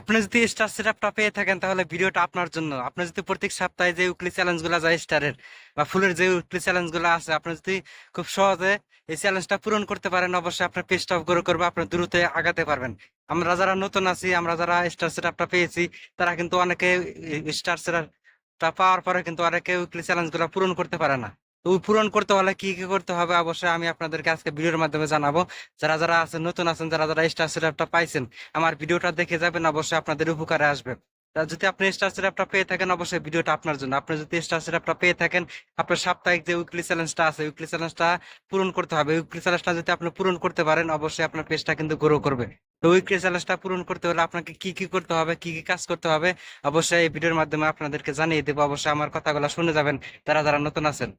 আপনি যদি স্টার সেটআপটা পেয়ে থাকেন, তাহলে ভিডিওটা আপনার জন্য। আপনি যদি প্রত্যেক সপ্তাহে যে উইকলি চ্যালেঞ্জগুলা যায় স্টারের বা ফুলের যে উইকলি চ্যালেঞ্জগুলো আছে, আপনি যদি খুব সহজে এই চ্যালেঞ্জটা পূরণ করতে পারেন, অবশ্যই আপনার পেজটা গ্রো করবে আপনার দ্রুত আগাতে পারবেন। আমরা যারা নতুন আছি, আমরা যারা স্টার সেটআপটা পেয়েছি, তারা কিন্তু অনেকে স্টার সেটআপটা পাওয়ার পরে কিন্তু অনেকে উইকলি চ্যালেঞ্জগুলা পূরণ করতে পারে না। পূরণ করতে হলে কি কি করতে হবে অবশ্যই আমি আপনাদেরকে আজকে ভিডিওর মাধ্যমে জানাব। যারা যারা আছেন, নতুন আছেন, যারা যারা স্টার সেটআপটা পাইছেন, আমার ভিডিওটা দেখে যাবেন, অবশ্যই আপনাদের উপকারে আসবে। যদি আপনি স্টার সেটআপটা পেয়ে থাকেন, অবশ্যই ভিডিওটা আপনার জন্য। আপনি যদি স্টার সেটআপটা পেয়ে থাকেন, আপনার সাপ্তাহিক যে উইকলি চ্যালেঞ্জটা আছে উইকলি চ্যালেঞ্জটা পূরণ করতে হবে। উইকলি চ্যালেঞ্জটা যদি আপনি পূরণ করতে পারেন, অবশ্যই আপনার পেজটা কিন্তু গ্রো করবে। তো উইকলি চ্যালেঞ্জটা পূরণ করতে হলে আপনাকে কি কি করতে হবে, কি কি কাজ করতে হবে, অবশ্যই এই ভিডিওর মাধ্যমে আপনাদেরকে জানিয়ে দেবো। অবশ্যই আমার কথাগুলো শুনে যাবেন, যারা যারা নতুন আছেন।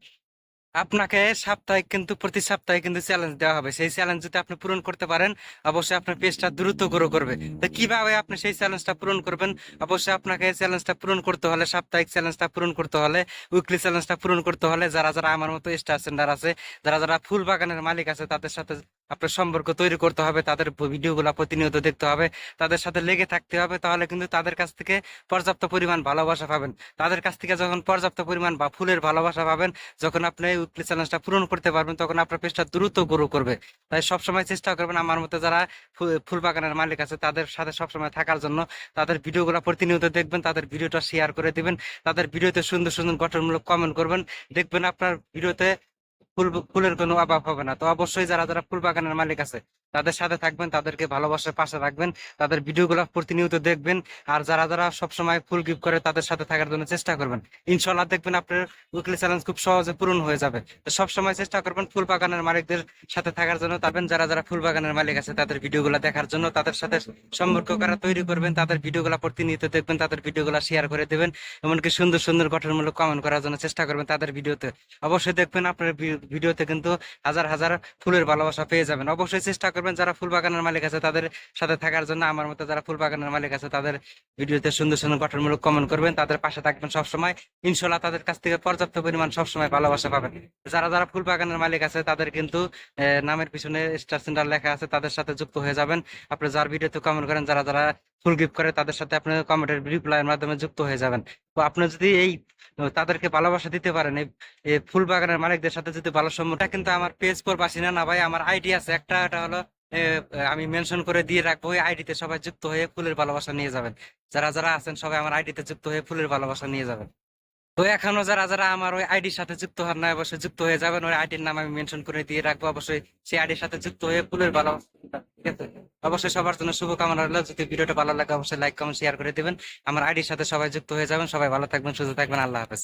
আপনাকে সাপ্তাহিক কিন্তু প্রতি সপ্তাহে কিন্তু চ্যালেঞ্জ দেওয়া হবে। সেই চ্যালেঞ্জ যদি আপনি পূরণ করতে পারেন, অবশ্যই আপনার পেজটা দ্রুত গ্রো করবে। তো কীভাবে আপনি সেই চ্যালেঞ্জটা পূরণ করবেন? অবশ্যই আপনাকে চ্যালেঞ্জটা পূরণ করতে হলে, সাপ্তাহিক চ্যালেঞ্জটা পূরণ করতে হলে উইকলি চ্যালেঞ্জটা পূরণ করতে হলে, যারা যারা আমার মতো স্টার সেন্টার আছে, যারা যারা ফুল বাগানের মালিক আছে, তাদের সাথে আপনার সম্পর্ক তৈরি করতে হবে, তাদের ভিডিওগুলো প্রতিনিয়ত দেখতে হবে, তাদের সাথে লেগে থাকতে হবে, তাহলে কিন্তু তাদের কাছ থেকে পর্যাপ্ত পরিমাণ ভালোবাসা পাবেন। তাদের কাছ থেকে যখন পর্যাপ্ত পরিমাণ বা ফুলের ভালোবাসা পাবেন, যখন আপনি এই উইকলি চ্যালেঞ্জটা পূরণ করতে পারবেন, তখন আপনার পেজটা দ্রুত গ্রো করবে। তাই সবসময় চেষ্টা করবেন আমার মতো যারা ফুল বাগানের মালিক আছে, তাদের সাথে সবসময় থাকার জন্য তাদের ভিডিওগুলো প্রতিনিয়ত দেখবেন, তাদের ভিডিওটা শেয়ার করে দিবেন, তাদের ভিডিওতে সুন্দর সুন্দর গঠনমূলক কমেন্ট করবেন, দেখবেন আপনার ভিডিওতে ফুল ফুলের কোনো অভাব হবে না। তো অবশ্যই যারা যারা ফুল বাগানের মালিক আছে তাদের সাথে থাকবেন, তাদেরকে ভালোবাসার পাশে রাখবেন, তাদের ভিডিওগুলো প্রতিনিয়ত দেখবেন, আর যারা যারা সবসময় ফুল গিফট করে তাদের সাথে থাকার জন্য চেষ্টা করবেন। ইনশাল্লাহ দেখবেন আপনার উইকলি চ্যালেঞ্জ খুব সহজে পূরণ হয়ে যাবে। তো সবসময় চেষ্টা করবেন ফুল বাগানের মালিকদের সাথে থাকার জন্য। তারপর যারা যারা ফুল বাগানের মালিক আছে, তাদের ভিডিওগুলো দেখার জন্য তাদের সাথে সম্পর্ক করা তৈরি করবেন, তাদের ভিডিওগুলো প্রতিনিয়ত দেখবেন, তাদের ভিডিওগুলো শেয়ার করে দেবেন, এমনকি সুন্দর সুন্দর গঠনমূলক কমেন্ট করার জন্য চেষ্টা করবেন তাদের ভিডিওতে। অবশ্যই দেখবেন আপনার ভিডিওতে কিন্তু হাজার হাজার ফুলের ভালোবাসা পেয়ে যাবেন। অবশ্যই চেষ্টা করবেন যারা ফুল বাগানের মালিক আছে তাদের সাথে থাকার জন্য আমার মতো যারা ফুল বাগানের মালিক আছে তাদের ভিডিওতে সুন্দর সুন্দর গঠনমূলক কমেন্ট করবেন, তাদের পাশে থাকবেন সবসময়। ইনশাল্লাহ তাদের কাছ থেকে পর্যাপ্ত পরিমাণ সবসময় ভালোবাসা পাবেন। যারা যারা ফুল বাগানের মালিক আছে তাদের কিন্তু নামের পিছনে স্টার সেন্টার লেখা আছে, তাদের সাথে যুক্ত হয়ে যাবেন। আপনি যার ভিডিওতে কমেন্ট করেন, যারা যারা ফুল গিফট করে, তাদের সাথে আপনি কমেন্টের রিপ্লাইয়ের মাধ্যমে যুক্ত হয়ে যাবেন। তো আপনি যদি এই, তাদেরকে ভালোবাসা দিতে পারেন, এই ফুল বাগানের মালিকদের সাথে যদি ভালো সম্পর্ক কিন্তু আমার পেজ পর বাসি না না ভাই, আমার আইডি আছে। একটা এটা হলো আমি মেনশন করে দিয়ে রাখব, ওই আইডিতে সবাই যুক্ত হয়ে ফুলের ভালোবাসা নিয়ে যাবেন। যারা যারা আছেন সবাই আমার আইডিতে যুক্ত হয়ে ফুলের ভালোবাসা নিয়ে যাবেন। তো এখনও যারা যারা আমার ওই আইডির সাথে যুক্ত হন না, অবশ্যই যুক্ত হয়ে যাবেন। ওই আইডির নাম আমি মেনশন করে দিয়ে রাখব। অবশ্যই সেই আইডির সাথে যুক্ত হয়ে ফুলের ভালো অবশ্যই সবার জন্য শুভকামনা রইল। যদি ভিডিওটা ভালো লাগে, অবশ্যই লাইক কমেন্ট শেয়ার করে দেবেন। আমার আইডির সাথে সবাই যুক্ত হয়ে যাবেন। সবাই ভালো থাকবেন, সুস্থ থাকবেন। আল্লাহ হাফেজ।